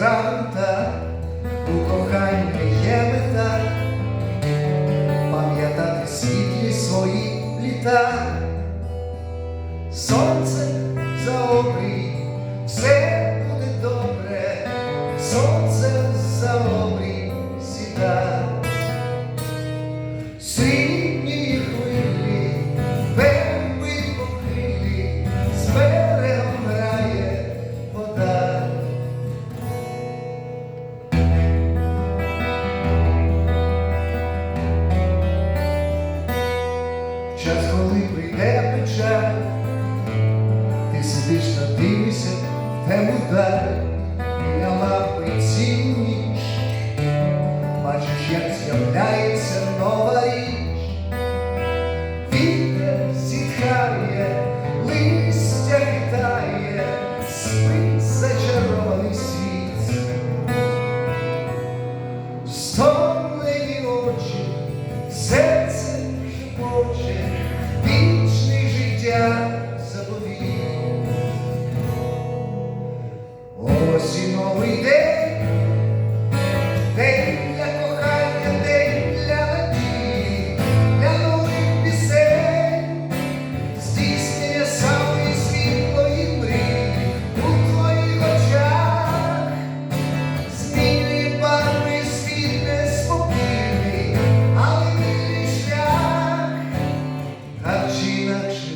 так, у коханні є мета, пам'ятати світлі свої літа, сонце коли прийде печаль, ти сидиш та дивишся в тему даль, я заповів. Ось і новий день, день для кохання, день для надії, для нових пісень, здійснення самої світлої мрії у твоїх очах, змінює барви світ неспокійний, але вільний шлях, а вчинах